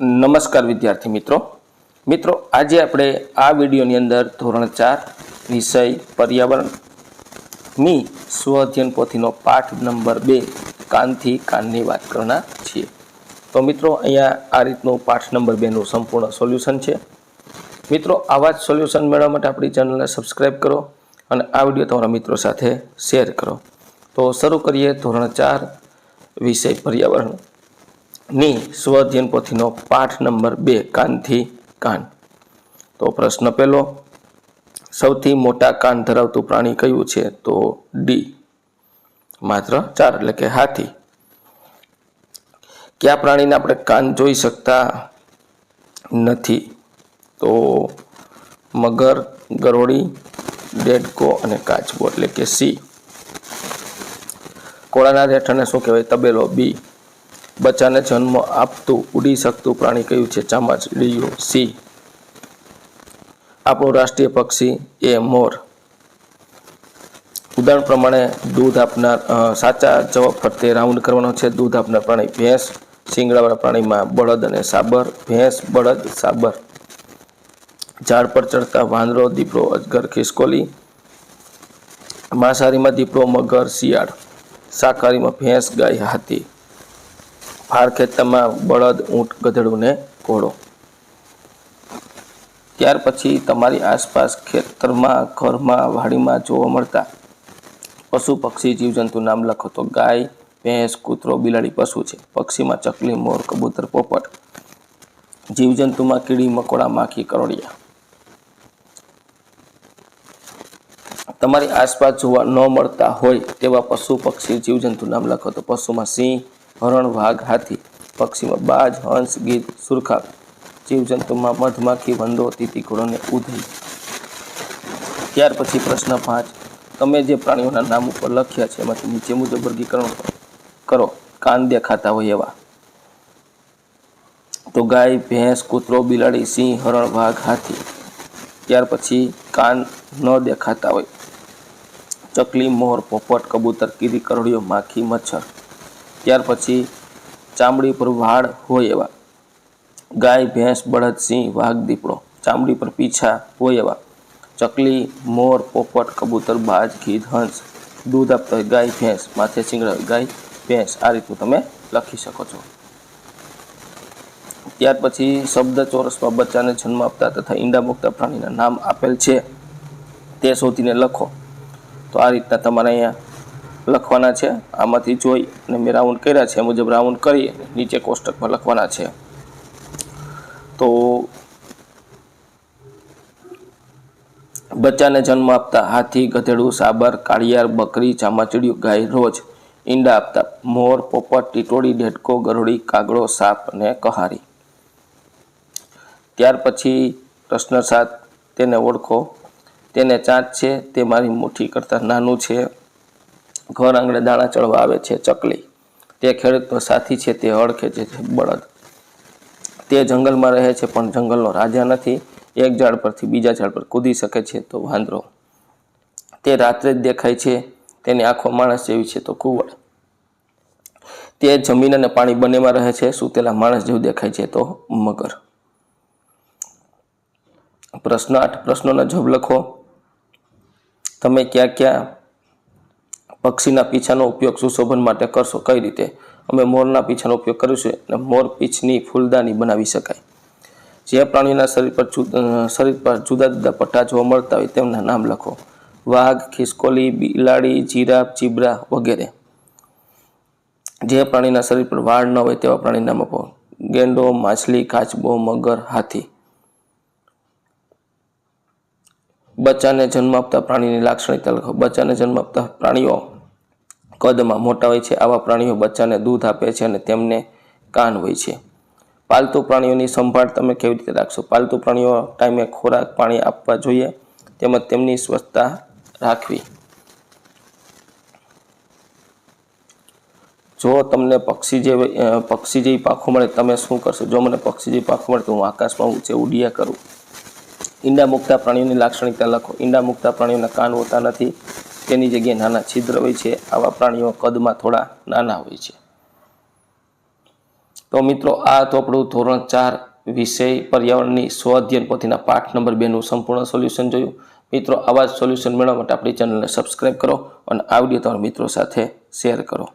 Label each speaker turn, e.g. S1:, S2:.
S1: નમસ્કાર વિદ્યાર્થી મિત્રો. મિત્રો, આજે આપણે આ વિડીયોની અંદર ધોરણ ચાર, વિષય પર્યાવરણની સ્વ અધ્યયન પોથીનો પાઠ નંબર બે, કાનથી કાનની વાત કરવાના છીએ. તો મિત્રો, અહીંયા આ રીતનું પાઠ નંબર બેનું સંપૂર્ણ સોલ્યુશન છે. મિત્રો, આવા જ સોલ્યુશન મેળવવા માટે આપણી ચેનલને સબસ્ક્રાઈબ કરો અને આ વીડિયો તમારા મિત્રો સાથે શેર કરો. તો શરૂ કરીએ ધોરણ ચાર, વિષય પર્યાવરણ. ની સ્વધ્યન પોથીનો પાઠ નંબર બે, કાનથી કાન. તો પ્રશ્ન પહેલો, સૌથી મોટા કાન ધરાવતું પ્રાણી કયું છે? તો ડી, માત્ર ચાર, એટલે કે હાથી. કયા પ્રાણીને આપણે કાન જોઈ શકતા નથી? તો મગર, ગરોળી, ડેડકો અને કાચબો, એટલે કે સી. કોળાના રેઠાને શું કહેવાય? તબેલો, બી. બચ્ચાને જન્મ આપતું, ઉડી શકતું પ્રાણી કયું છે? ચામાચીડિયું સી. આપણું રાષ્ટ્રીય પક્ષી એ મોર. ઉદાહરણ પ્રમાણે, દૂધ આપનાર સાચા જવાબ ફરતે રાઉન્ડ કરવાનો છે. દૂધ આપનાર પ્રાણી ભેંસ, શિંગડાવાળા પ્રાણીમાં બળદ અને સાબર. ભેંસ, બળદ, સાબર. ઝાડ પર ચડતા વાંદરો, દીપડો, અજગર, ખિસકોલી. માંસાહારીમાં દીપડો, મગર, શિયાળ. શાકાહારીમાં ભેંસ, ગાય, હાથી. ફાળ ખેતરમાં બળદ, ઊંટ ગધેડું ને ઘોડો. ત્યાર પછી તમારી આસપાસ ખેતરમાં, ઘરમાં, વાડીમાં જોવા મળતા પશુ, પક્ષી, જીવજંતુ નામ લખો તો ગાય, ભેંસ, કૂતરો, બિલાડી, પશુ છે. પક્ષીમાં ચકલી, મોર, કબૂતર, પોપટ. જીવજંતુમાં કીડી, મકોડા, માખી કરોડિયા તમારી આસપાસ જોવા ન મળતા હોય તેવા પશુ, પક્ષી, જીવજંતુ નામ લખો તો પશુમાં સિંહ હરણ વાઘ હાથી, પક્ષીમાં બાજ, હંસ, ગીધ, સુરખા, જીવજંતુમાં મધમાખી, વંદો તીતી ઘોડો અને ઉધઈ ત્યાર પછી પ્રશ્ન પાંચ. તમે જે પ્રાણીઓના નામ ઉપર લખ્યા છે, એમાંથી નીચે મુજબ વર્ગીકરણ કરો. કાન દેખાતા હોય એવા. તો ગાય, ભેંસ, કૂતરો, બિલાડી, સિંહ, હરણ વાઘ, હાથી. ત્યાર પછી કાન ન દેખાતા હોય. ચકલી, મોર, પોપટ, કબૂતર કીડી કરોડિયો માખી, મચ્છર. ત્યાર પછી ચામડી પર વાળ હોય એવા. ગાય, ભેંસ, બળદ, સિંહ, વાઘ, દીપડો. ચામડી પર પીછા હોય એવા. ચકલી, મોર, પોપટ, કબૂતર, બાજ ગીધ હંસ, દૂધ આપતા હોય ગાય, ભેંસ, માથે શિંગડા ગાય, ભેંસ. આ રીતનું તમે લખી શકો છો. ત્યાર પછી શબ્દ ચોરસમાં બચ્ચાને જન્મ આપતા તથા ઈંડા મૂકતા પ્રાણીના નામ આપેલ છે. તે શોધીને લખો. તો આ રીતના તમારે અહીંયા લખવાના છે. આમાંથી જોઈ અને મેં રાઉન્ડ કર્યા છે. મુજબ રાઉન્ડ કરી નીચે કોષ્ટકમાં લખવાના છે. તો બચ્ચાને જન્મ આપતા હાથી, ગધેડું, સાબર, કાળિયાર, બકરી, ચામાચીડિયું, ગાય, રોજ ઈંડા આપતા મોર, પોપટ ટીટોડી ડેડકો ગરોળી, કાગડો, સાપ અને કહારી. ત્યાર પછી પ્રશ્ન સાત, તેને ઓળખો. તેને ચાંચ છે. તે મારી મુઠ્ઠી કરતાં નાનું છે. ઘર આંગણે દાણા ચડવા આવે છે ચકલી. તે ખેડૂતનો સાથી છે, તે હળ ખેંચે છે બળદ. તે જંગલમાં રહે છે, પણ જંગલનો રાજા નથી. એક ઝાડ પરથી બીજા ઝાડ પર કૂદી શકે છે, તો વાંદરો. તે રાત્રે જ દેખાય છે, તેની આંખો માણસ જેવી છે, તો કુવડ તે જમીન અને પાણી બંનેમાં રહે છે, સૂતેલા માણસ જેવું દેખાય છે, તો મગર. પ્રશ્ન આઠ, પ્રશ્નોના જવાબ લખો. તમે ક્યાં ક્યાં પક્ષીના પીછાનો ઉપયોગ સુશોભન માટે કરશો. કઈ રીતે? અમે મોરના પીછાનો ઉપયોગ કરીશું અને મોર પીછની ફૂલદાની બનાવી શકાય. જે પ્રાણીઓના શરીર પર શરીર પર જુદા જુદા પટ્ટા જોવા મળતા હોય તેમના નામ લખો. વાઘ, ખિસકોલી, બિલાડી, જીરાફ ચીબરા વગેરે. જે પ્રાણીના શરીર પર વાળ ન હોય તેવા પ્રાણી નામ આપો. ગેંડો, માછલી, કાચબો, મગર, હાથી. બચ્ચાને જન્મ આપતા પ્રાણીની લાક્ષણિકતા લખો. બચ્ચાને જન્મ આપતા પ્રાણીઓ કદમાં મોટા હોય છે. આવા પ્રાણીઓ બચ્ચાને દૂધ આપે છે અને તેમને કાન હોય છે. પાલતુ પ્રાણીઓની સંભાળ તમે કેવી રીતે રાખશો? પાલતુ પ્રાણીઓ ટાઈમે ખોરાક, પાણી આપવા જોઈએ તેમજ તેમની સ્વચ્છતા રાખવી. જો તમને પક્ષી જેવી પક્ષી જેવી પાખું મળે, તમે શું કરશો? જો મને પક્ષી જેવી પાખું મળે તો હું આકાશમાં ઊંચે ઉડિયા કરું. ઈંડા મુકતા પ્રાણીઓની લાક્ષણિકતા લખો. ઈંડા મુકતા પ્રાણીઓના કાન હોતા નથી. તેની જગ્યાએ નાના છિદ્ર હોય છે. આવા પ્રાણીઓ કદમાં થોડા નાના હોય છે. તો મિત્રો, આ તો આપણું ધોરણ ચાર વિષય પર્યાવરણની સ્વઅધ્યયન પોથીના પાઠ નંબર બેનું સંપૂર્ણ સોલ્યુશન જોયું. મિત્રો, આવા જ સોલ્યુશન મેળવવા માટે આપણી ચેનલને સબસ્ક્રાઈબ કરો અને આ વીડિયો તમારા મિત્રો સાથે શેર કરો.